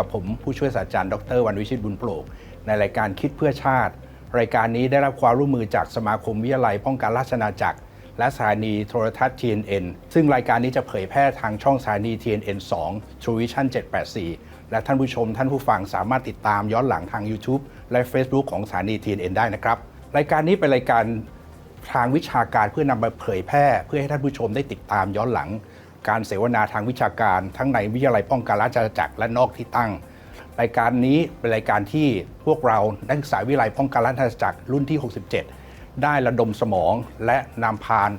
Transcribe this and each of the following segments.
ับกลับผมผู้ช่วยศาสตราจารย์ดรวันวิชิตบุญโปร่ในรายการคิดเพื่อชาติ รายการนี้ได้รับความร่วมมือจากสมาคมวิทยาลัยป้องกันราชอาณาจักร และสถานีโทรทัศน์ TNN ซึ่งรายการนี้จะเผยแพร่ทางช่องสถานี TNN 2 True Vision 784 และท่านผู้ชมท่านผู้ฟังสามารถติดตามย้อนหลังทาง YouTube และ Facebook ของสถานี TNN ได้นะครับ รายการนี้เป็นรายการทางวิชาการเพื่อนำมาเผยแพร่ เพื่อให้ท่านผู้ชมได้ติดตามย้อนหลัง การเสวนาทางวิชาการทั้งในวิทยาลัยป้องกันราชอาณาจักรและนอกที่ตั้ง รายการนี้เป็นรายการที่พวกเรานักศึกษาวิทยาลัยป้องกันราชอาณาจักรรุ่นที่ 67 ได้ระดมสมองและนำพาน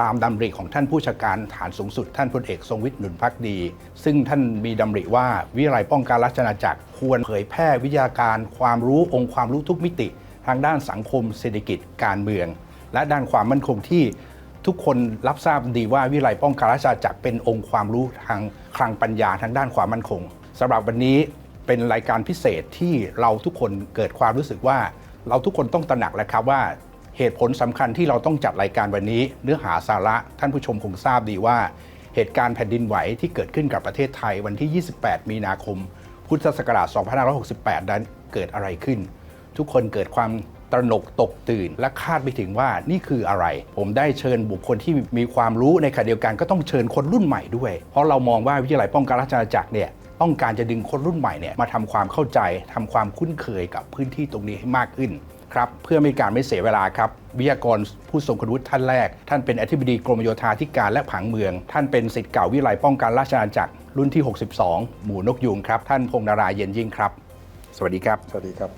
ตามดำริของท่านผู้ชาการฐานสูงสุด ท่านพลเอกทรงวิทย์หนุนพักดี ซึ่งท่านมีดำริว่าวิทยาลัยป้องกันราชอาณาจักรควรเผยแพร่วิทยาการความรู้องค์ความรู้ทุกมิติ ทางด้านสังคม เศรษฐกิจการเมือง และด้านความมั่นคงที่ ทุกคนรับทราบดีว่าวิทยาลัยป้องกันราชอาณาจักรเป็นองค์ความรู้ทางคลังปัญญาทางด้านความมั่นคงสำหรับวันนี้เป็นรายการพิเศษที่เราทุกคนเกิดความรู้สึกว่า เราทุกคนต้องตระหนักแล้วครับว่าเหตุผลสำคัญที่เราต้องจัดรายการวันนี้ เนื้อหาสาระท่านผู้ชมคงทราบดีว่า เหตุการณ์แผ่นดินไหวที่เกิดขึ้นกับประเทศไทยวันที่ 28 มีนาคม พุทธศักราช 2568 นั้นเกิดอะไรขึ้น ทุกคนเกิดความ ตระหนกตกตื่น และคาดไม่ถึงว่านี่คืออะไร ผมได้เชิญบุคคลที่มีความรู้ในขณะเดียวกันก็ต้องเชิญคนรุ่นใหม่ด้วย เพราะเรามองว่าวิทยาลัยป้องกันราชอาณาจักรเนี่ยต้องการจะดึงคนรุ่นใหม่เนี่ยมาทำความเข้าใจทำความคุ้นเคยกับพื้นที่ตรงนี้ให้มากขึ้นครับเพื่อไม่การไม่เสียเวลาครับ วิทยากรผู้ทรงคุณวุฒิท่านแรก ท่านเป็นอธิบดีกรมโยธาธิการและผังเมือง ท่านเป็นศิษย์เก่าวิทยาลัยป้องกันราชอาณาจักรรุ่นที่ 62 หมู่นกยูงครับ ท่านพงษ์นาราเย็นยิ่งครับ สวัสดีครับ สวัสดีครับ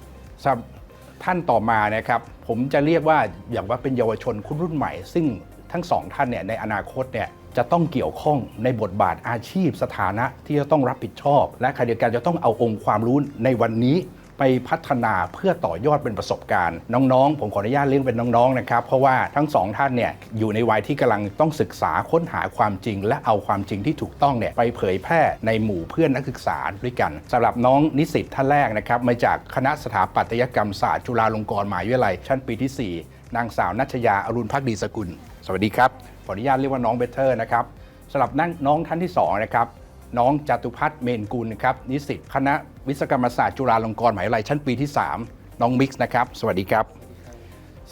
สำหรับ ท่านต่อมานะครับผมจะเรียกว่าอย่างว่าเป็นเยาวชนคนรุ่นใหม่ ซึ่งทั้งสองท่านเนี่ยในอนาคตเนี่ยจะต้องเกี่ยวข้องในบทบาทอาชีพสถานะที่จะต้องรับผิดชอบ และขณะเดียวกันจะต้องเอาองค์ความรู้ในวันนี้ ไปพัฒนาเพื่อต่อยอดเป็นประสบการณ์ น้องๆ ผมขออนุญาตเรียกเป็นน้องๆนะครับเพราะว่าทั้งสองท่านเนี่ยอยู่ในวัยที่กำลังต้องศึกษาค้นหาความจริง และเอาความจริงที่ถูกต้องเนี่ยไปเผยแพร่ในหมู่เพื่อนนักศึกษาด้วยกันสำหรับน้องนิสิตท่านแรกนะครับมาจากคณะสถาปัตยกรรมศาสตร์จุฬาลงกรณ์มหาวิทยาลัย ชั้นปีที่ 4 นางสาวนัชยาอรุณพักดีสกุล สวัสดีครับขออนุญาตเรียกว่าน้องเบเทอร์นะครับสำหรับนั่งน้องท่านที่สองนะครับ น้องจตุพัฒน์เมนกุลนะครับนิสิตคณะวิศวกรรมศาสตร์จุฬาลงกรณ์มหาวิทยาลัยชั้นปีที่ 3 น้องมิกซ์นะครับ สวัสดีครับ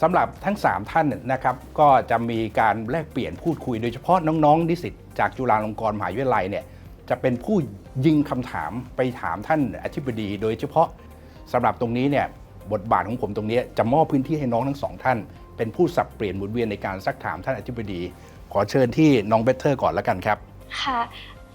สำหรับทั้ง 3 ท่านนะครับก็จะมีการแลกเปลี่ยนพูดคุยโดยเฉพาะน้องๆนิสิตจากจุฬาลงกรณ์มหาวิทยาลัยเนี่ยจะเป็นผู้ยิงคำถามไปถามท่านอธิบดี โดยเฉพาะสำหรับตรงนี้เนี่ยบทบาทของผมตรงนี้จะมอบพื้นที่ให้น้องทั้งสองท่าน เป็นผู้สับเปลี่ยนหมุนเวียนในการซักถามท่านอธิบดี ขอเชิญที่น้องเบเทอร์ก่อนแล้วกันครับค่ะ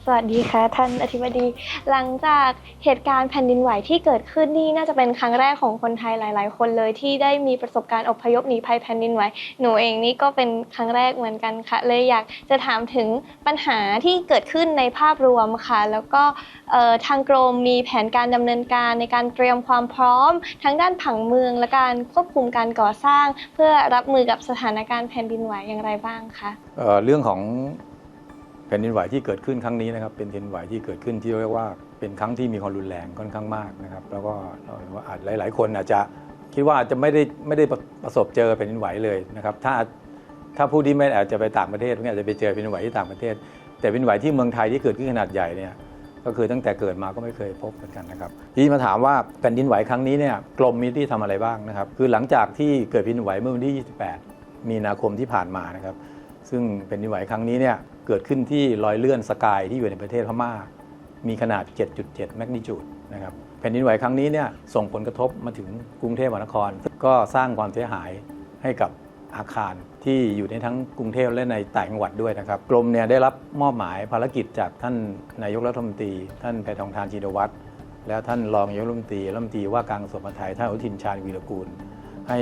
สวัสดีค่ะท่านอธิบดี หลังจากเหตุการณ์แผ่นดินไหวที่เกิดขึ้นนี่น่าจะเป็นครั้งแรกของคนไทยหลาย ๆ คนเลยที่ได้มีประสบการณ์อพยพหนีภัยแผ่นดินไหวหนูเองนี่ก็เป็นครั้งแรกเหมือนกันค่ะ เลยอยากจะถามถึงปัญหาที่เกิดขึ้นในภาพรวมค่ะ แล้วก็ทางกรมมีแผนการดำเนินการในการเตรียมความพร้อมทั้งด้านผังเมือง และการควบคุมการก่อสร้าง เพื่อรับมือกับสถานการณ์แผ่นดินไหวอย่างไรบ้างคะเเรื่องของ ผ่นดินไหวที่เกิดขึ้นครั้งนี้นะครับเป็นแผ่นดินไหวที่เกิดขึ้นที่เรียกว่าเป็นครั้งที่มีความรุนแรงค่อนข้างมากนะครับ แล้วก็เราเห็นว่าอาจหลาย ๆ คนอาจจะคิดว่าอาจจะไม่ได้ไม่ได้ประสบเจอแผ่นดินไหวเลยนะครับถ้าถ้าผู้ที่ไม่อาจจะไปต่างประเทศก็อาจจะไปเจอแผ่นดินไหวที่ต่างประเทศ แต่แผ่นดินไหวที่เมืองไทยที่เกิดขึ้นขนาดใหญ่เนี่ยก็คือตั้งแต่เกิดมาก็ไม่เคยพบเหมือนกันนะครับที่มาถามว่าแผ่นดินไหวครั้งนี้เนี่ยกรมมีที่ทำอะไรบ้างนะครับคือหลังจากที่เกิดแผ่นดินไหวเมื่อวันที่ 28 มีนาคมที่ผ่านมานะครับซึ่งแผ่นดินไหวครั้งนี้เนี่ย เกิดขึ้นที่รอยเลื่อนสกายที่อยู่ในประเทศพม่า มีขนาด 7.7 แมกนิจูดนะครับแผ่นดินไหวครั้งนี้เนี่ยส่งผลกระทบมาถึงกรุงเทพมหานคร ก็สร้างความเสียหายให้กับอาคารที่อยู่ในทั้งกรุงเทพและในต่างจังหวัดด้วยนะครับกรมเนี่ยได้รับมอบหมายภารกิจจากท่านนายกรัฐมนตรี ท่านแพทองทานชินวัตรและท่านรองนายกรัฐมนตรีรัฐมนตรีว่าการกระทรวงมหาดไทยท่านอนุทินชาญวีรกูล ให้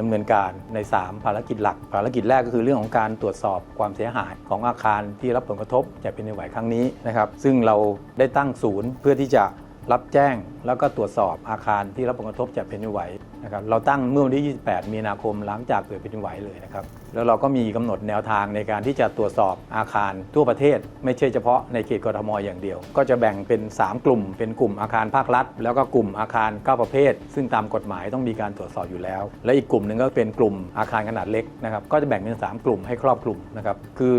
ดำเนินการใน 3 ภารกิจหลัก ภารกิจแรกก็คือเรื่องของการตรวจสอบความเสียหายของอาคารที่รับผลกระทบจากแผ่นดินไหวครั้งนี้นะครับซึ่งเราได้ตั้งศูนย์เพื่อที่จะ รับแจ้งแล้วก็ตรวจสอบอาคารที่รับผลกระทบจากแผ่นดินไหวนะครับเราตั้งเมื่อวันที่ 28 มีนาคมหลังจากเกิดแผ่นดินไหวเลยนะครับแล้วเราก็มีกำหนดแนวทางในการที่จะตรวจสอบอาคารทั่วประเทศ ไม่ใช่เฉพาะในเขตกรทมอย่างเดียว ก็จะแบ่งเป็น 3 กลุ่ม เป็นกลุ่มอาคารภาครัฐ แล้วก็กลุ่มอาคาร 9 ประเภท ซึ่งตามกฎหมายต้องมีการตรวจสอบอยู่แล้ว และอีกกลุ่มหนึ่งก็เป็นกลุ่มอาคารขนาดเล็กนะครับก็จะแบ่งเป็น 3 กลุ่มให้ครอบคลุมนะครับคือ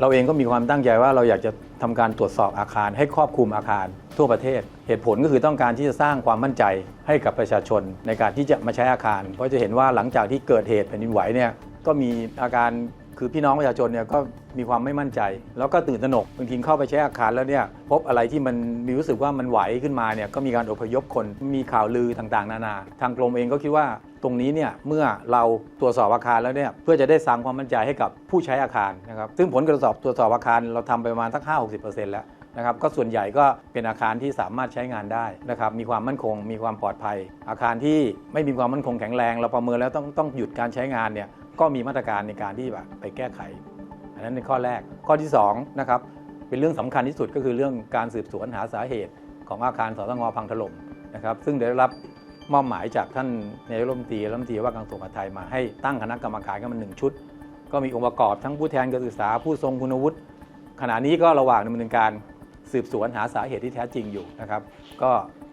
เราเองก็มีความตั้งใจว่าเราอยากจะทำการตรวจสอบอาคาร ให้ครอบคลุมอาคารทั่วประเทศ เหตุผลก็คือต้องการที่จะสร้างความมั่นใจให้กับประชาชนในการที่จะมาใช้อาคาร เพราะจะเห็นว่าหลังจากที่เกิดเหตุแผ่นดินไหวเนี่ยก็มีอาการคือพี่น้องประชาชนเนี่ยก็มีความไม่มั่นใจ แล้วก็ตื่นตระหนกบางทีเข้าไปใช้อาคารแล้วเนี่ยพบอะไรที่มันมีรู้สึกว่ามันไหวขึ้นมาเนี่ยก็มีการอพยพคนมีข่าวลือต่างๆ นานา ทางกรมเองก็คิดว่าตรงนี้เนี่ยเมื่อเราตรวจสอบอาคารแล้วเนี่ยเพื่อจะได้สร้างความมั่นใจให้กับผู้ใช้อาคารนะครับซึ่งผลการตรวจสอบตรวจสอบอาคารเราทำไปประมาณสัก 5-60%แล้วนะครับก็ส่วนใหญ่ก็เป็นอาคารที่สามารถใช้งานได้นะครับมีความมั่นคง มีความปลอดภัย อาคารที่ไม่มีความมั่นคงแข็งแรง เราประเมินแล้วต้องต้องหยุดการใช้งานเนี่ยก็มีมาตรการในการที่แบบไปแก้ไข อันนั้นในข้อแรกข้อที่2นะครับเป็นเรื่องสำคัญที่สุดก็คือเรื่องการสืบสวนหาสาเหตุ ของอาคารสตงพังถล่มนะครับซึ่งได้รับ มอบหมายจากท่านนายกรัฐมนตรีรัฐมนตรีว่าการกระทรวงมหาดไทยมาให้ตั้งคณะกรรมการขึ้นมาหนึ่งชุด ก็มีองค์ประกอบทั้งผู้แทนการศึกษาผู้ทรงคุณวุฒิขณะนี้ก็ระหว่างดำเนินการสืบสวนหาสาเหตุที่แท้จริงอยู่นะครับ ก็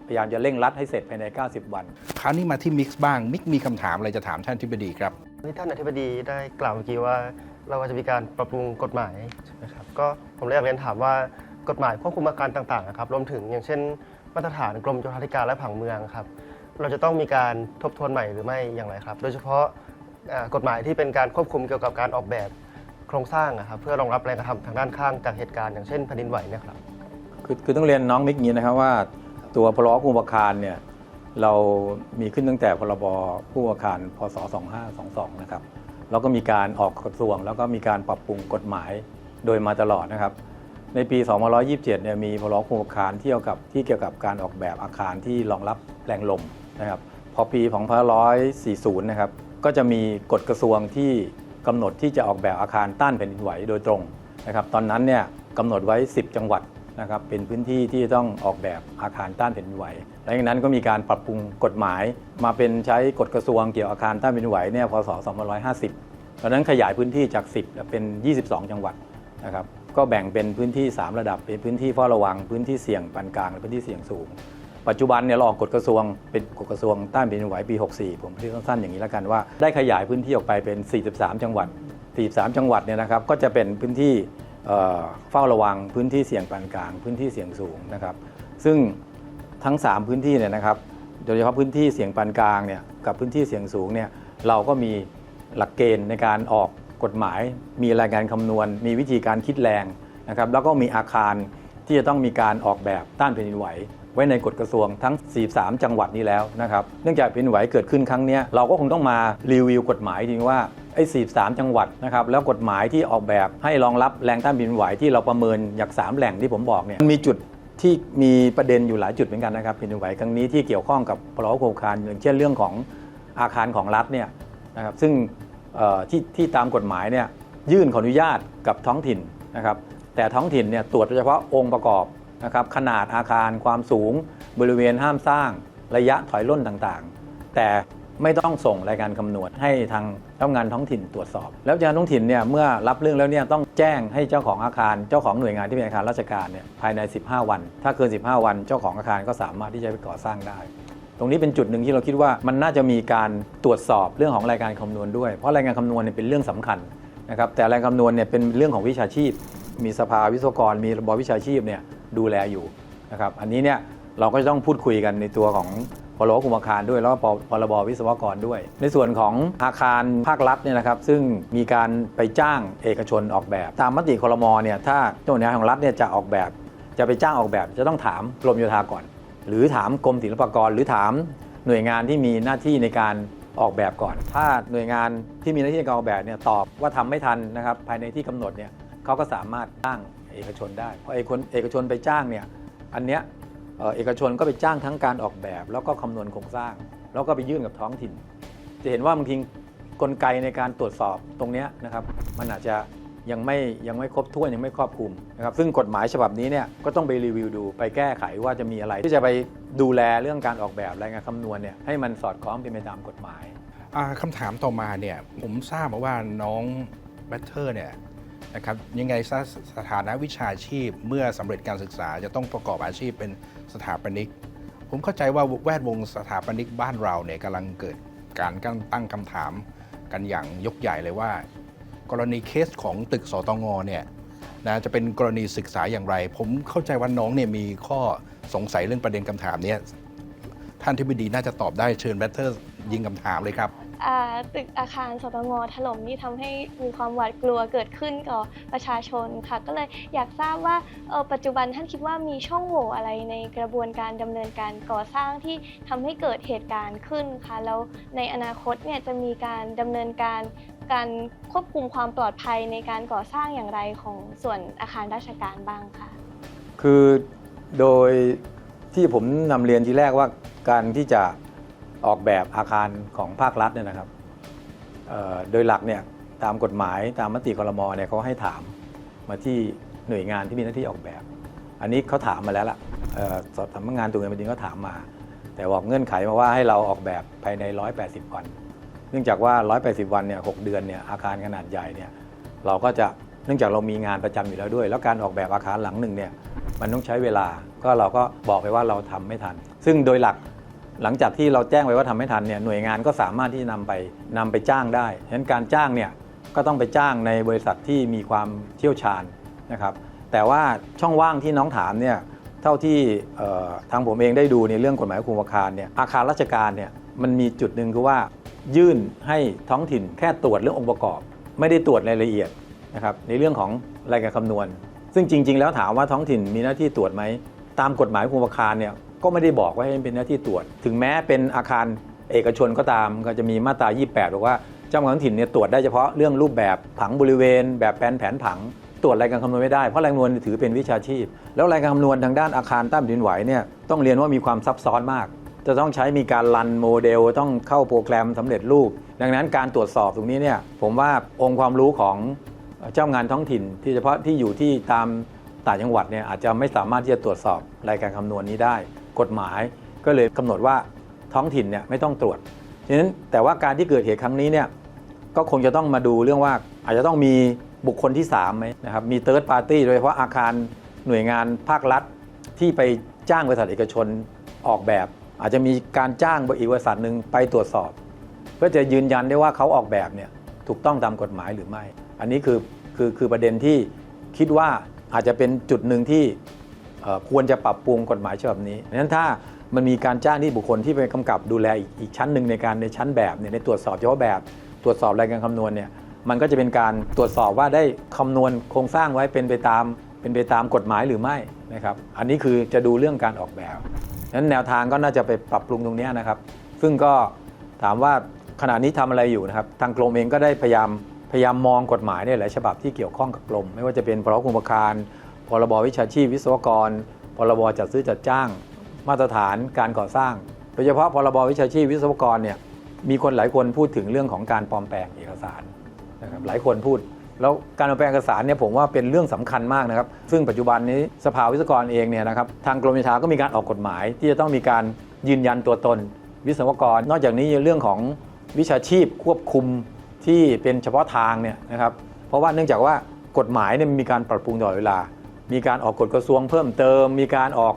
พยายามจะเร่งรัดให้เสร็จภายใน 90 วัน คราวนี้มาที่มิกซ์บ้าง มิกมีคำถามอะไรจะถามท่านทิบดีครับที่ท่านอธิบดีได้กล่าวเมื่อกี้ว่า เราก็จะมีการปรับปรุงกฎหมายใช่ไหมครับก็ผมเลยอยากเรียนถามว่ากฎหมายควบคุมอาการต่างๆนะครับรวมถึงอย่างเช่น มาตรฐานกรมโยธาธิการและผังเมืองครับ เราจะต้องมีการทบทวนใหม่หรือไม่อย่างไรครับ โดยเฉพาะกฎหมายที่เป็นการควบคุมเกี่ยวกับการออกแบบโครงสร้างอะครับเพื่อรองรับแรงกระทำทางด้านข้างจากเหตุการณ์อย่างเช่นแผ่นดินไหวเนะครับคือคือต้องเรียนน้องมิกนี้นะครับว่าตัวพรบผู้อาคารเนี่ยเรามีขึ้นตั้งแต่พรบผู้อาคารพศ 2522 นะครับแล้วก็มีการออกกระทรวง แล้วก็มีการปรับปรุงกฎหมายโดยมาตลอดนะครับ ในปี 2527 เนี่ยมีพรบผู้อาคารที่เกี่ยวกับที่เกี่ยวกับการออกแบบอาคารที่รองรับแรงลม นะครับพอปี2540 นะครับ ก็จะมีกฎกระทรวงที่กำหนดที่จะออกแบบอาคารต้านแผ่นดินไหวโดยตรงนะครับ ตอนนั้นเนี่ยกำหนดไว้ 10 จังหวัดนะครับ เป็นพื้นที่ที่จะต้องออกแบบอาคารต้านแผ่นดินไหว หลังจากนั้นก็มีการปรับปรุงกฎหมาย มาเป็นใช้กฎกระทรวงเกี่ยวกับอาคารต้านแผ่นดินไหวเนี่ย พศ 2550 ตอนนั้นขยายพื้นที่จาก 10 เป็น 22 จังหวัดนะครับ ก็แบ่งเป็นพื้นที่ 3 ระดับ เป็นพื้นที่เฝ้าระวัง พื้นที่เสี่ยงปานกลาง และพื้นที่เสี่ยงสูง ปัจจุบันเนี่ยเราออกกฎกระทรวงเป็นกฎกระทรวงต้านแผ่นดินไหวปี 64 ผมเรียกสั้นๆอย่างนี้แล้วกันว่าได้ขยายพื้นที่ออกไปเป็น 43 จังหวัด 43 จังหวัดเนี่ยนะครับก็จะเป็นพื้นที่เอ่อเฝ้าระวังพื้นที่เสี่ยงปานกลาง พื้นที่เสี่ยงสูงนะครับซึ่งทั้ง 3 พื้นที่เนี่ยนะครับโดยเฉพาะพื้นที่เสี่ยงปานกลางเนี่ยกับพื้นที่เสี่ยงสูงเนี่ยเราก็มีหลักเกณฑ์ในการออกกฎหมาย มีรายงานคำนวณ มีวิธีการคิดแรงนะครับแล้วก็มีอาคารที่จะต้องมีการออกแบบต้านแผ่นดินไหว ไว้ในกฎกระทรวงทั้ง 43 จังหวัดนี้แล้วนะครับเนื่องจากแผ่นดินไหวเกิดขึ้นครั้งนี้เราก็คงต้องมารีวิวกฎหมายจริงว่าไอ้43 จังหวัดนะครับแล้วกฎหมายที่ออกแบบให้รองรับแรงต้านแผ่นดินไหวที่เราประเมินจากสามแหล่งที่ผมบอกเนี่ยมันมีจุดที่มีประเด็นอยู่หลายจุดเหมือนกันนะครับแผ่นดินไหวครั้งนี้ที่เกี่ยวข้องกับพรบโครงการอย่างเช่นเรื่องของอาคารของรัฐเนี่ยนะครับซึ่งที่ที่ตามกฎหมายเนี่ยยื่นขออนุญาตกับท้องถิ่นนะครับแต่ท้องถิ่นเนี่ยตรวจเฉพาะองค์ประกอบ นะครับขนาดอาคารความสูง บริเวณห้ามสร้างระยะถอยร่นต่างๆ แต่ไม่ต้องส่งรายการคำนวณให้ทางเจ้างานท้องถิ่นตรวจสอบ แล้วเจ้าท้องถิ่นเนี่ยเมื่อรับเรื่องแล้วเนี่ยต้องแจ้งให้เจ้าของอาคาร เจ้าของหน่วยงานที่เป็นอาคารราชการเนี่ยภายใน 15 วัน ถ้าเกิน 15 วัน เจ้าของอาคารก็สามารถที่จะไปก่อสร้างได้ ตรงนี้เป็นจุดหนึ่งที่เราคิดว่ามันน่าจะมีการตรวจสอบเรื่องของรายการคำนวณด้วย เพราะรายการคำนวณเนี่ยเป็นเรื่องสำคัญนะครับแต่รายการคำนวณเนี่ยเป็นเรื่องของวิชาชีพ มีสภาวิศวกร มีระบบวิชาชีพเนี่ย ดูแลอยู่นะครับอันนี้เนี่ยเราก็จะต้องพูดคุยกันในตัวของพรบคุมอาคารด้วยแล้วก็พรบวิศวกรด้วย ในส่วนของอาคารภาครัฐเนี่ยนะครับซึ่งมีการไปจ้างเอกชนออกแบบ ตามมติครมเนี่ยถ้าเจ้าหน้าที่ของรัฐเนี่ยจะออกแบบ จะไปจ้างออกแบบ จะต้องถามกรมโยธาก่อน หรือถามกรมศิลปากร หรือถามหน่วยงานที่มีหน้าที่ในการออกแบบก่อน ถ้าหน่วยงานที่มีหน้าที่ในการออกแบบเนี่ยตอบว่าทำไม่ทันนะครับภายในที่กำหนดเนี่ยเขาก็สามารถจ้าง เอกชนได้พอเอกชนเอกชนไปจ้างเนี่ยอันเนี้ยเอกชนก็ไปจ้างทั้งการออกแบบ แล้วก็คำนวณโครงสร้าง แล้วก็ไปยื่นกับท้องถิ่น จะเห็นว่าบางทีกลไกในการตรวจสอบตรงเนี้ยนะครับมันอาจจะยังไม่ยังไม่ครบถ้วนยังไม่ครอบคลุมนะครับซึ่งกฎหมายฉบับนี้เนี่ยก็ต้องไปรีวิวดูไปแก้ไขว่าจะมีอะไร ที่จะไปดูแลเรื่องการออกแบบรายงานคำนวณเนี่ยให้มันสอดคล้องเป็นไปตามกฎหมายคำถามต่อมาเนี่ยผมทราบมาว่าน้องแบทเทอร์เนี่ย นะครับยังไงซะสถานะวิชาชีพเมื่อสำเร็จการศึกษาจะต้องประกอบอาชีพเป็นสถาปนิก ผมเข้าใจว่าแวดวงสถาปนิกบ้านเราเนี่ยกำลังเกิดการตั้งคำถามกันอย่างยกใหญ่เลยว่า กรณีเคสของตึกสตงเนี่ยนะจะเป็นกรณีศึกษาอย่างไร ผมเข้าใจว่าน้องเนี่ยมีข้อสงสัยเรื่องประเด็นคำถามเนี้ยท่านที่บดีน่าจะตอบได้เชิญแบทเทอร์ยิงคำถามเลยครับ ตึกอาคารสตงถล่มนี่ทำให้มีความหวาดกลัวเกิดขึ้นกับประชาชนค่ะ ก็เลยอยากทราบว่าปัจจุบันท่านคิดว่ามีช่องโหว่อะไรในกระบวนการดำเนินการก่อสร้างที่ทำให้เกิดเหตุการณ์ขึ้นค่ะแล้วในอนาคตเนี่ยจะมีการดำเนินการการควบคุมความปลอดภัยในการก่อสร้างอย่างไรของส่วนอาคารราชการบ้างค่ะคือโดยที่ผมนำเรียนทีแรกว่าการที่จะ ออกแบบอาคารของภาครัฐเนี่ยนะครับโดยหลักเนี่ยตามกฎหมายตามมติคอรมอเนี่ยเขาให้ถามมาที่หน่วยงานที่มีหน้าที่ออกแบบ อันนี้เขาถามมาแล้วล่ะเอ่อสำนักงานตรวเงินแผ่นดินก็ถามมา แต่บอกเงื่อนไขมาว่าให้เราออกแบบภายใน 180 วัน เนื่องจากว่า 180 วันเนี่ย6เดือนเนี่ยอาคารขนาดใหญ่เนี่ยเราก็จะเนื่องจากเรามีงานประจำอยู่แล้วด้วย แล้วการออกแบบอาคารหลังหนึ่งเนี่ยมันต้องใช้เวลาก็เราก็บอกไปว่าเราทำไม่ทัน ซึ่งโดยหลัก หลังจากที่เราแจ้งไปว่าทำไม่ทันเนี่ยหน่วยงานก็สามารถที่จะนำไปนำไปจ้างได้ฉะนั้นการจ้างเนี่ยก็ต้องไปจ้างในบริษัทที่มีความเชี่ยวชาญนะครับแต่ว่าช่องว่างที่น้องถามเนี่ยเท่าที่ทางผมเองได้ดูในเรื่องกฎหมายควบคุมอาคารเนี่ยอาคารราชการเนี่ยมันมีจุดหนึ่งคือว่ายื่นให้ท้องถิ่นแค่ตรวจเรื่ององค์ประกอบ ไม่ได้ตรวจรายละเอียดนะครับในเรื่องของรายการคำนวณ ซึ่งจริง ๆ แล้วถามว่าท้องถิ่นมีหน้าที่ตรวจไหมตามกฎหมายควบคุมอาคารเนี่ย ก็ไม่ได้บอกว่าให้เป็นหน้าที่ตรวจ ถึงแม้เป็นอาคารเอกชนก็ตามก็จะมีมาตรา 28 บอกว่าเจ้าของท้องถิ่นเนี่ยตรวจได้เฉพาะเรื่องรูปแบบผังบริเวณ แบบแปลนแผนผัง ตรวจรายการคำนวณไม่ได้เพราะรายการคำนวณถือเป็นวิชาชีพ แล้วรายการคำนวณทางด้านอาคารต้านดินไหวเนี่ยต้องเรียนว่ามีความซับซ้อนมาก จะต้องใช้มีการรันโมเดล ต้องเข้าโปรแกรมสำเร็จรูป ดังนั้นการตรวจสอบตรงนี้เนี่ยผมว่าองค์ความรู้ของเจ้างานท้องถิ่น ที่เฉพาะที่อยู่ที่ตามต่างจังหวัดเนี่ยอาจจะไม่สามารถที่จะตรวจสอบรายการคำนวณนี้ได้ กฎหมายก็เลยกำหนดว่าท้องถิ่นเนี่ยไม่ต้องตรวจฉะนั้นแต่ว่าการที่เกิดเหตุครั้งนี้เนี่ยก็คงจะต้องมาดูเรื่องว่าอาจจะต้องมีบุคคลที่3ไหมนะครับมีเติร์ดปาร์ตี้โดยเฉพาะอาคารหน่วยงานภาครัฐ ที่ไปจ้างบริษัทเอกชนออกแบบ อาจจะมีการจ้างอีกบริษัทหนึ่งไปตรวจสอบ เพื่อจะยืนยันได้ว่าเขาออกแบบเนี่ยถูกต้องตามกฎหมายหรือไม่ อันนี้คือคือคือประเด็นที่คิดว่าอาจจะเป็นจุดหนึ่งที่ ควรจะปรับปรุงกฎหมายฉบับนี้ดังนั้นถ้ามันมีการจ้างที่บุคคลที่ไปกำกับดูแลอีกอีกชั้นหนึ่งในการในชั้นแบบเนี่ยในตรวจสอบเฉพาะแบบ ตรวจสอบรายการคำนวณเนี่ยมันก็จะเป็นการตรวจสอบว่าได้คำนวณโครงสร้างไว้เป็นไปตามเป็นไปตามกฎหมายหรือไม่นะครับอันนี้คือจะดูเรื่องการออกแบบนั้นแนวทางก็น่าจะไปปรับปรุงตรงนี้นะครับ ซึ่งก็ถามว่าขณะนี้ทำอะไรอยู่นะครับทางกรมเองก็ได้พยายามพยายามมองกฎหมายในหลายฉบับที่เกี่ยวข้องกับกรมไม่ว่าจะเป็นพรบคุมอาคาร พรบวิชาชีพวิศวกร พรบจัดซื้อจัดจ้าง มาตรฐานการก่อสร้าง โดยเฉพาะพรบวิชาชีพวิศวกรเนี่ยมีคนหลายคนพูดถึงเรื่องของการปลอมแปลงเอกสารนะครับหลายคนพูด แล้วการปลอมแปลงเอกสารเนี่ยผมว่าเป็นเรื่องสำคัญมากนะครับ ซึ่งปัจจุบันนี้สภาวิศวกรเองเนี่ยนะครับทางกรมวิชาก็มีการออกกฎหมาย ที่จะต้องมีการยืนยันตัวตน วิศวกร นอกจากนี้เรื่องของวิชาชีพควบคุมที่เป็นเฉพาะทางเนี่ยนะครับเพราะว่าเนื่องจากว่ากฎหมายเนี่ยมีการปรับปรุงตลอดเวลา มีการออกกฎกระทรวงเพิ่มเติม มีการออก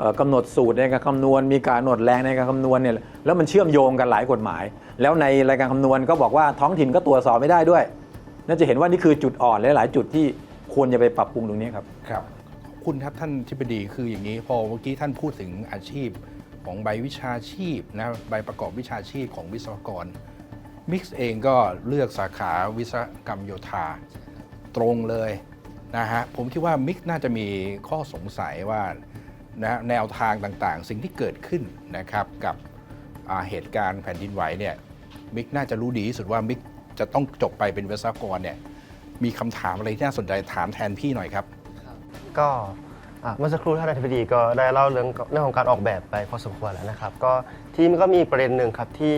ออกำหนดสูตรในการคำนวณ มีการกำหนดแรงในการคำนวณเนี่ยแล้วมันเชื่อมโยงกันหลายกฎหมาย แล้วในรายการคำนวณก็บอกว่าท้องถิ่นก็ตรวจสอบไม่ได้ด้วยน่าจะเห็นว่านี่คือจุดอ่อนหลาย ๆ จุดที่ควรจะไปปรับปรุงตรงนี้ครับครับ คุณครับท่านทิบดีคืออย่างนี้พอเมื่อกี้ท่านพูดถึงอาชีพของใบวิชาชีพนะใบประกอบวิชาชีพของวิศวกรมิกซ์เองก็เลือกสาขาวิศวกรรมโยธาตรงเลย นะฮะผมคิดว่ามิกน่าจะมีข้อสงสัยว่านะแนวทางต่างๆ สิ่งที่เกิดขึ้นนะครับกับเหตุการณ์แผ่นดินไหวเนี่ยมิกน่าจะรู้ดีที่สุดว่ามิกจะต้องจบไปเป็นวิศวกรเนี่ยมีคำถามอะไรที่น่าสนใจถามแทนพี่หน่อยครับ ก็เมื่อสักครู่ท่านอธิบดีก็ได้เล่าเรื่องเรื่องของการออกแบบไปพอสมควรแล้วนะครับ ก็ที่มันก็มีประเด็นหนึ่งครับที่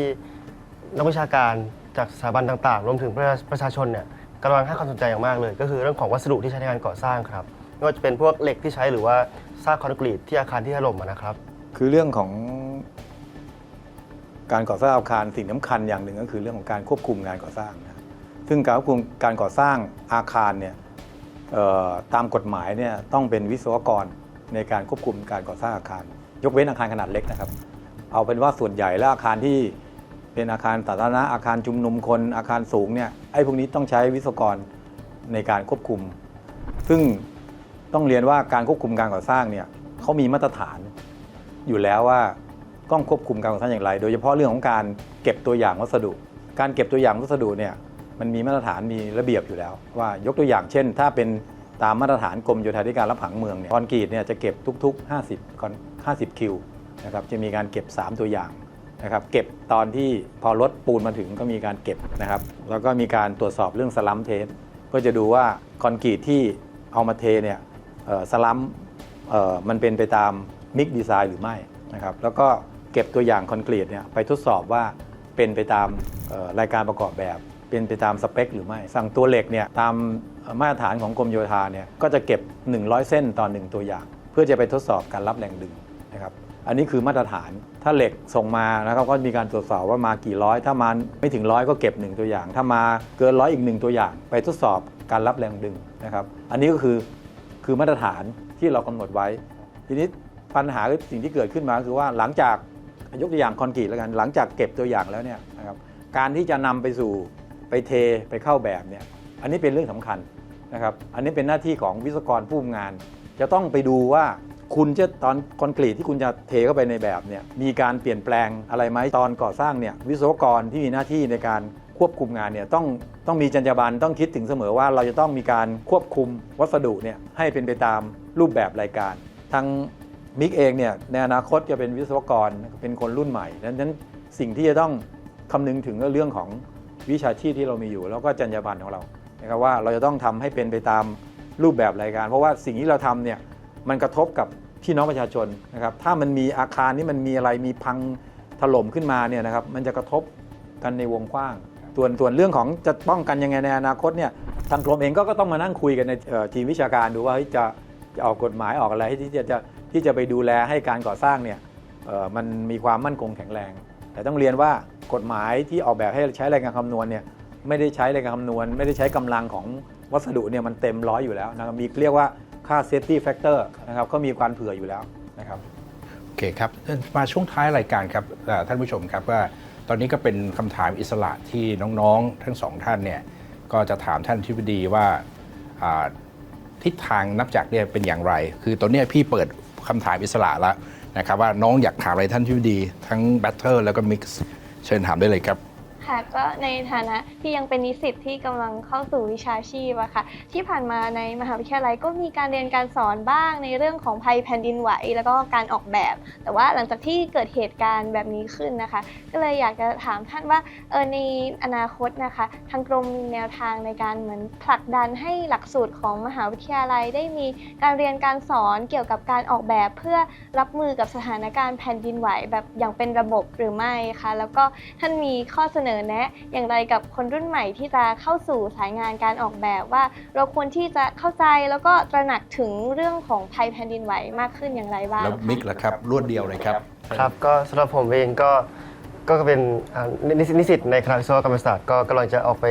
นักวิชาการจากสถาบันต่างๆ รวมถึงประชาชนเนี่ย กำลังให้ความสนใจอย่างมากเลย ก็คือเรื่องของวัสดุที่ใช้ในการก่อสร้างครับไม่ว่าจะเป็นพวกเหล็กที่ใช้หรือว่าซากคอนกรีตที่อาคารที่ถล่มอะนะครับ คือเรื่องของการก่อสร้างอาคารสิ่งสำคัญอย่างหนึ่งก็คือเรื่องของการควบคุมงานก่อสร้างนะซึ่งการควบคุมการก่อสร้างอาคารเนี่ยเอ่อตามกฎหมายเนี่ยต้องเป็นวิศวกรในการควบคุมการก่อสร้างอาคาร ยกเว้นอาคารขนาดเล็กนะครับ เอาเป็นว่าส่วนใหญ่แล้วอาคารที่ เป็นอาคารสาธารณะอาคารชุมนุมคนอาคารสูงเนี่ยไอ้พวกนี้ต้องใช้วิศวกรในการควบคุม ซึ่งต้องเรียนว่าการควบคุมการก่อสร้างเนี่ยเขามีมาตรฐานอยู่แล้วว่าต้องควบคุมการก่อสร้างอย่างไร โดยเฉพาะเรื่องของการเก็บตัวอย่างวัสดุ การเก็บตัวอย่างวัสดุเนี่ยมันมีมาตรฐานมีระเบียบอยู่แล้ว ว่ายกตัวอย่างเช่น ถ้าเป็นตามมาตรฐานกรมโยธาธิการและผังเมืองเนี่ยคอนกรีตเนี่ยจะเก็บทุก ๆ 50คอน50คิวนะครับจะมีการเก็บ 3 ตัวอย่าง นะครับเก็บตอนที่พอรถปูนมาถึงก็มีการเก็บนะครับแล้วก็มีการตรวจสอบเรื่องสลัมเทสก็จะดูว่าคอนกรีตที่เอามาเทเนี่ยสลัมมันเป็นไปตามมิกดีไซน์หรือไม่นะครับแล้วก็เก็บตัวอย่างคอนกรีตเนี่ยไปทดสอบว่าเป็นไปตามรายการประกอบแบบ เป็นไปตามสเปค หรือไม่ สั่งตัวเหล็กเนี่ยตามมาตรฐานของกรมโยธาเนี่ยก็จะเก็บ 100 เส้นต่อหนึ่งตัวอย่าง เพื่อจะไปทดสอบการรับแรงดึง อันนี้คือมาตรฐาน ถ้าเหล็กส่งมานะครับก็มีการตรวจสอบว่ามากี่ร้อย ถ้ามาไม่ถึงร้อยก็เก็บหนึ่งตัวอย่าง ถ้ามาเกินร้อยอีกหนึ่งตัวอย่าง ไปทดสอบการรับแรงดึงนะครับ อันนี้ก็คือคือมาตรฐานที่เรากำหนดไว้ ทีนี้ปัญหาคือสิ่งที่เกิดขึ้นมาคือว่าหลังจากยกตัวอย่างคอนกรีตแล้วกันหลังจากเก็บตัวอย่างแล้วเนี่ยนะครับการที่จะนำไปสู่ไปเทไปเข้าแบบเนี่ยอันนี้เป็นเรื่องสำคัญนะครับ อันนี้เป็นหน้าที่ของวิศวกรผู้งาน จะต้องไปดูว่า คุณจะตอนคอนกรีตที่คุณจะเทเข้าไปในแบบเนี่ยมีการเปลี่ยนแปลงอะไรไหมตอนก่อสร้างเนี่ยวิศวกรที่มีหน้าที่ในการควบคุมงานเนี่ยต้องต้องมีจรรยาบรรณต้องคิดถึงเสมอว่าเราจะต้องมีการควบคุมวัสดุเนี่ยให้เป็นไปตามรูปแบบรายการทางมิกเองเนี่ยในอนาคตจะเป็นวิศวกรเป็นคนรุ่นใหม่ดังนั้นสิ่งที่จะต้องคำนึงถึงก็เรื่องของวิชาชีพที่เรามีอยู่ แล้วก็จรรยาบรรณของเรานะครับว่าเราจะต้องทำให้เป็นไปตามรูปแบบรายการ เพราะว่าสิ่งที่เราทำเนี่ย มันกระทบกับพี่น้องประชาชนนะครับถ้ามันมีอาคารที่มันมีอะไรมีพังถล่มขึ้นมาเนี่ยนะครับมันจะกระทบกันในวงกว้าง ส่วนส่วนเรื่องของจะป้องกันยังไงในอนาคตเนี่ยทางกรมเองก็ก็ต้องมานั่งคุยกันในทีมวิชาการดูว่าจะจะออกกฎหมายออกอะไรที่จะจะที่จะไปดูแลให้การก่อสร้างเนี่ยมันมีความมั่นคงแข็งแรง แต่ต้องเรียนว่ากฎหมายที่ออกแบบให้ใช้รายการคำนวณเนี่ยไม่ได้ใช้รายการคำนวณ ไม่ได้ใช้กำลังของวัสดุเนี่ยมันเต็มร้อยอยู่แล้วนะครับมีเรียกว่า ค่า safety factor นะครับก็มีการเผื่ออยู่แล้วนะครับโอเคครับมาช่วงท้ายรายการครับท่านผู้ชมครับว่าตอนนี้ก็เป็นคำถามอิสระที่น้องๆ ทั้งสองท่านเนี่ยก็จะถามท่านทิบดีว่าทิศทางนับจากเนี่ยเป็นอย่างไร คือตอนนี้พี่เปิดคำถามอิสระแล้วนะครับว่าน้องอยากถามอะไรท่านทิบดี ทั้งแบตเตอร์แล้วก็มิกซ์เชิญถามได้เลยครับ ค่ะก็ในฐานะที่ยังเป็นนิสิตที่กำลังเข้าสู่วิชาชีพอะค่ะ ที่ผ่านมาในมหาวิทยาลัยก็มีการเรียนการสอนบ้างในเรื่องของภัยแผ่นดินไหว แล้วก็การออกแบบ แต่ว่าหลังจากที่เกิดเหตุการณ์แบบนี้ขึ้นนะคะ ก็เลยอยากจะถามท่านว่าเออในอนาคตนะคะ ทางกรมมีแนวทางในการเหมือนผลักดันให้หลักสูตรของมหาวิทยาลัยได้มีการเรียนการสอนเกี่ยวกับการออกแบบเพื่อรับมือกับสถานการณ์แผ่นดินไหว แบบอย่างเป็นระบบหรือไม่คะแล้วก็ท่านมีข้อเสนอแนะ อย่างไรกับคนรุ่นใหม่ที่จะเข้าสู่สายงานการออกแบบว่า เราควรที่จะเข้าใจแล้วก็ตระหนักถึงเรื่องของภัยแผ่นดินไหวมากขึ้นอย่างไรบ้างแล้วมิกล่ะครับรวดเดียวเลยครับ ครับก็สำหรับผมเองก็ก็เป็นนิสิตนิสิตในคณะวิศวกรรมศาสตร์ก็กำลังจะออกไป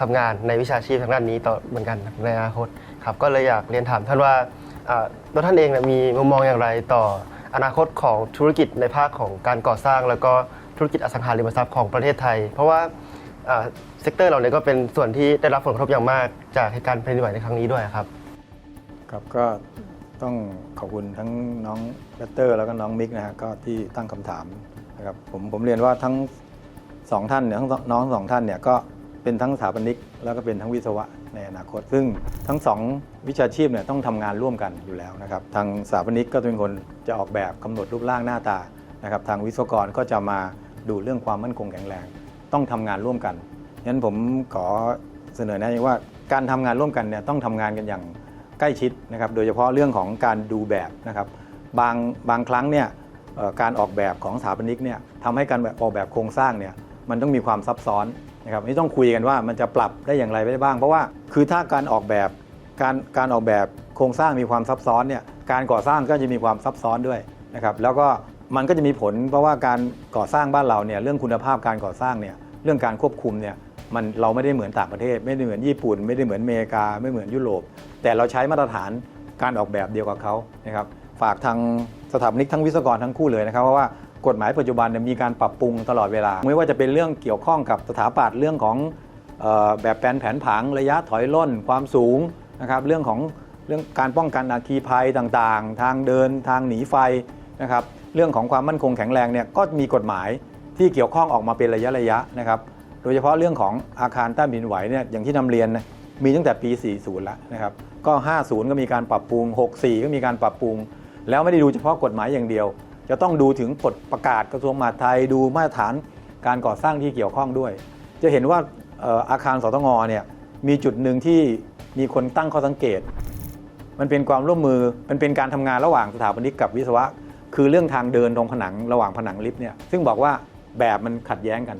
ทำงานในวิชาชีพทางด้านนี้ต่อเหมือนกันในอนาคตครับก็เลยอยากเรียนถามท่านว่าอ่าตัวท่านเองมีมุมมองอย่างไรต่ออนาคตของธุรกิจในภาคของการก่อสร้างแล้วก็ ธุรกิจอสังหาริมทรัพย์ของประเทศไทย เพราะว่าเซกเตอร์เราเนี่ยก็เป็นส่วนที่ได้รับผลกระทบอย่างมากจากเหตุการณ์แผ่นดินไหวในครั้งนี้ด้วยครับ ครับก็ต้องขอบคุณทั้งน้องแบตเตอร์ แล้วก็น้องมิกนะฮะก็ที่ตั้งคำถามนะครับผมผมเรียนว่าทั้งสองท่านเนี่ยทั้งน้องสองท่านเนี่ยก็เป็นทั้งสถาปนิกแล้วก็เป็นทั้งวิศวะในอนาคต ซึ่งทั้งสองวิชาชีพเนี่ยต้องทำงานร่วมกันอยู่แล้วนะครับ ทางสถาปนิกก็เป็นคนจะออกแบบกำหนดรูปร่างหน้าตา นะครับทางวิศวกรก็จะมาดูเรื่องความมั่นคงแข็งแรง ต้องทำงานร่วมกันงั้นผมขอเสนอแนะว่าการทำงานร่วมกันเนี่ยต้องทำงานกันอย่างใกล้ชิดนะครับ โดยเฉพาะเรื่องของการดูแบบนะครับ บางบางครั้งเนี่ยการออกแบบของสถาปนิกเนี่ยทำให้การออกแบบโครงสร้างเนี่ยมันต้องมีความซับซ้อนนะครับนี่ต้องคุยกันว่ามันจะปรับได้อย่างไรได้บ้าง เพราะว่าคือถ้าการออกแบบการการออกแบบโครงสร้างมีความซับซ้อนเนี่ยการก่อสร้างก็จะมีความซับซ้อนด้วยนะครับแล้วก็ มันก็จะมีผลเพราะว่าการก่อสร้างบ้านเราเนี่ยเรื่องคุณภาพการก่อสร้างเนี่ยเรื่องการควบคุมเนี่ยมันเราไม่ได้เหมือนต่างประเทศ ไม่ได้เหมือนญี่ปุ่น ไม่ได้เหมือนอเมริกาไม่เหมือนยุโรป แต่เราใช้มาตรฐานการออกแบบเดียวกับเขานะครับฝากทางสถาปนิกทั้งวิศวกรทั้งคู่เลยนะครับเพราะว่ากฎหมายปัจจุบันเนี่ยมีการปรับปรุงตลอดเวลา ไม่ว่าจะเป็นเรื่องเกี่ยวข้องกับสถาปัตย์เรื่องของออแบบแปลนแผนผังระยะถอยร่นความสูงนะครับเรื่องของเรื่องการป้องกันอาคีภัยต่างๆ ทางเดินทางหนีไฟนะครับ เรื่องของความมั่นคงแข็งแรงเนี่ยก็มีกฎหมายที่เกี่ยวข้องออกมาเป็นระยะระยะนะครับโดยเฉพาะเรื่องของอาคารต้านดินไหวเนี่ยอย่างที่นำเรียนนะมีตั้งแต่ปี 40 แล้วนะครับก็ 50 ก็มีการปรับปรุง 64 ก็มีการปรับปรุง แล้วไม่ได้ดูเฉพาะกฎหมายอย่างเดียว จะต้องดูถึงกฎประกาศกระทรวงมหาดไทยดูมาตรฐานการก่อสร้างที่เกี่ยวข้องด้วย จะเห็นว่าเอ่ออาคารสตงเนี่ยมีจุดหนึ่งที่มีคนตั้งข้อสังเกต มันเป็นความร่วมมือมันเป็นการทำงานระหว่างสถาปนิกกับวิศวะ คือเรื่องทางเดินตรงผนังระหว่างผนังลิฟต์เนี่ยซึ่งบอกว่าแบบมันขัดแย้งกัน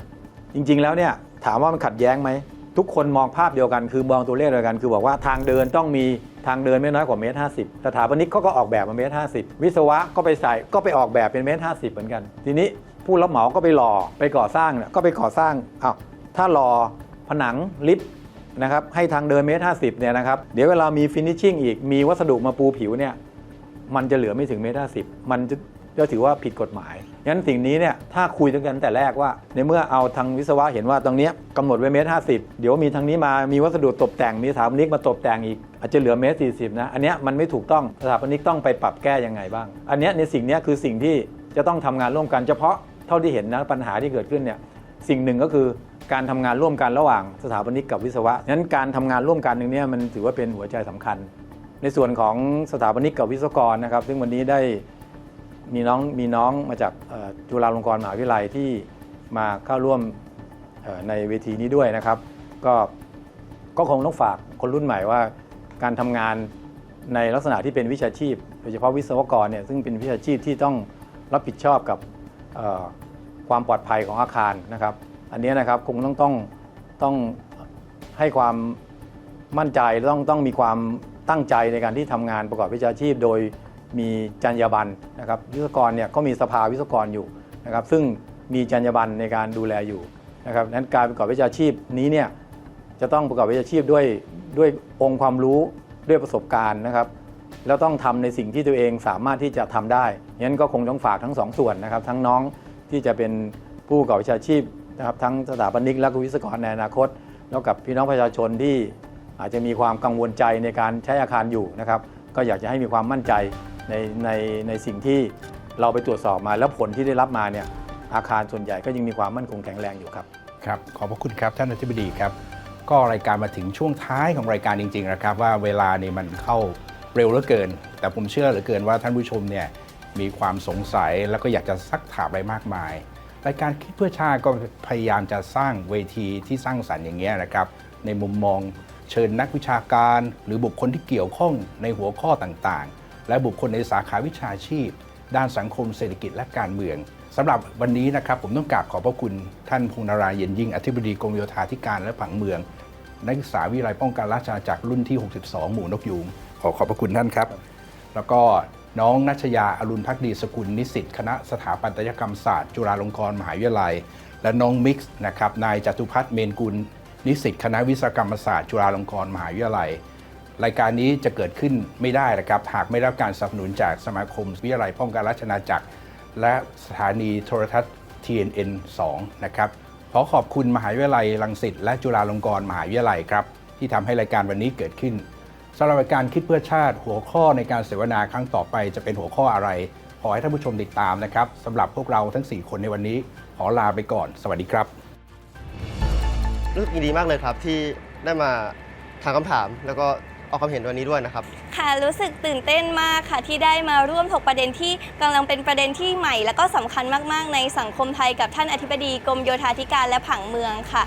จริง ๆ แล้วเนี่ยถามว่ามันขัดแย้งไหม ทุกคนมองภาพเดียวกัน คือมองตัวเลขเดียวกัน คือบอกว่าทางเดินต้องมีทางเดินไม่น้อยกว่าเมตรห้าสิบสถาปนิกเขาก็ออกแบบมาเมตรห้าสิบวิศวะก็ไปใส่ก็ไปออกแบบเป็นเมตรห้าสิบเหมือนกัน ทีนี้ผู้รับเหมาก็ไปหล่อไปก่อสร้างเนี่ยก็ไปก่อสร้างอ้าวถ้าหล่อผนังลิฟต์นะครับให้ทางเดินเมตรห้าสิบเนี่ยนะครับเดี๋ยวเวลามีฟินิชชิ่งอีกมีวัสดุมาปูผิวเนี่ย มันจะเหลือไม่ถึงเมตรห้าสิบมันจะถือว่าผิดกฎหมายงั้นสิ่งนี้เนี่ยถ้าคุยกันแต่แรกว่า ในเมื่อเอาทางวิศวะเห็นว่าตรงนี้กำหนดไว้เมตรห้าสิบเดี๋ยวมีทางนี้มามีวัสดุตกแต่งมีสถาปนิกมาตกแต่งอีก อาจจะเหลือเมตรสี่สิบนะอันนี้มันไม่ถูกต้องสถาปนิกต้องไปปรับแก้ยังไงบ้าง อันนี้ในสิ่งนี้คือสิ่งที่จะต้องทำงานร่วมกันเฉพาะเท่าที่เห็นนะปัญหาที่เกิดขึ้นเนี่ยสิ่งหนึ่งก็คือการทำงานร่วมกันระหว่างสถาปนิกกับวิศวะนั้นการทำงานร่วมกันตรงเนี้ยมันถือว่าเป็นหัวใจสำคัญ ในส่วนของสถาปนิกกับวิศวกรนะครับ ซึ่งวันนี้ได้มีน้องมีน้องมาจากจุฬาลงกรณ์มหาวิทยาลัยที่มาเข้าร่วมในเวทีนี้ด้วยนะครับ ก็ก็คงต้องฝากคนรุ่นใหม่ว่า การทำงานในลักษณะที่เป็นวิชาชีพ โดยเฉพาะวิศวกรเนี่ยซึ่งเป็นวิชาชีพที่ต้องรับผิดชอบกับความปลอดภัยของอาคารนะครับ อันนี้นะครับคงต้องต้องต้องให้ความมั่นใจต้องต้องมีความ ตั้งใจในการที่ทำงานประกอบวิชาชีพ โดยมีจรรยาบรรณนะครับวิศวกรเนี่ยก็มีสภาวิศวกรอยู่นะครับซึ่งมีจรรยาบรรณในการดูแลอยู่นะครับนั้นการประกอบวิชาชีพนี้เนี่ยจะต้องประกอบวิชาชีพด้วยด้วยองค์ความรู้ด้วยประสบการณ์นะครับแล้วต้องทำในสิ่งที่ตัวเองสามารถที่จะทำได้งั้นก็คงต้องฝากทั้งสองส่วนนะครับทั้งน้องที่จะเป็นผู้ประกอบวิชาชีพนะครับทั้งสถาปนิกและวิศวกรในอนาคต แล้วกับพี่น้องประชาชนที่ อาจจะมีความกังวลใจในการใช้อาคารอยู่นะครับ ก็อยากจะให้มีความมั่นใจในในในสิ่งที่เราไปตรวจสอบมาแล้วผลที่ได้รับมาเนี่ยอาคารส่วนใหญ่ก็ยังมีความมั่นคงแข็งแรงอยู่ครับครับขอบพระคุณครับท่านอธิบดีครับ ก็รายการมาถึงช่วงท้ายของรายการจริงๆนะครับ ว่าเวลานี่มันเข้าเร็วเหลือเกิน แต่ผมเชื่อเหลือเกินว่าท่านผู้ชมเนี่ยมีความสงสัยแล้วก็อยากจะซักถามอะไรมากมายรายการคิดเพื่อชาติก็พยายามจะสร้างเวทีที่สร้างสรรค์อย่างเงี้ยนะครับ ในมุมมอง เชิญนักวิชาการ หรือบุคคลที่เกี่ยวข้องในหัวข้อต่างๆ และบุคคลในสาขาวิชาชีพ ด้านสังคมเศรษฐกิจและการเมืองสำหรับวันนี้นะครับผมต้องกราบขอบพระคุณท่านพงนารายณ์เย็นยิ่งอธิบดีกรมโยธาธิการและผังเมือง นักศึกษาวิทยาลัยป้องกันราชอาณาจักรรุ่นที่ 62 หมู่นกยูงขอขอบพระคุณท่านครับ แล้วก็น้องนัชยาอรุณพักดีสกุลนิสิตคณะสถาปัตยกรรมศาสตร์ จุฬาลงกรณ์มหาวิทยาลัย และน้องมิกซ์นะครับนายจตุพัฒน์เมนกุล นิสิตคณะวิศวกรรมศาสตร์จุฬาลงกรณ์มหาวิทยาลัย รายการนี้จะเกิดขึ้นไม่ได้นะครับหากไม่ได้รับการสนับสนุนจากสมาคมวิทยาลัยป้องกันราชอาจักร และสถานีโทรทัศน์ TNN 2 นะครับขอขอบคุณมหาวิทยาลัยรังสิตและจุฬาลงกรณ์มหาวิทยาลัยครับที่ทำให้รายการวันนี้เกิดขึ้นสำหรับรายการคิดเพื่อชาติหัวข้อในการเสวนาครั้งต่อไปจะเป็นหัวข้ออะไร ขอให้ท่านผู้ชมติดตามนะครับสำหรับพวกเราทั้ง 4 คนในวันนี้ ขอลาไปก่อน สวัสดีครับ รู้สึกยินดีมากเลยครับ ที่ได้มาถามคำถาม แล้วก็ออกความเห็นวันนี้ด้วยนะครับ ค่ะรู้สึกตื่นเต้นมากค่ะ ที่ได้มาร่วมถกประเด็นที่กำลังเป็นประเด็นที่ใหม่ และก็สำคัญมากๆ ในสังคมไทยกับท่านอธิบดีกรมโยธาธิการและผังเมืองค่ะ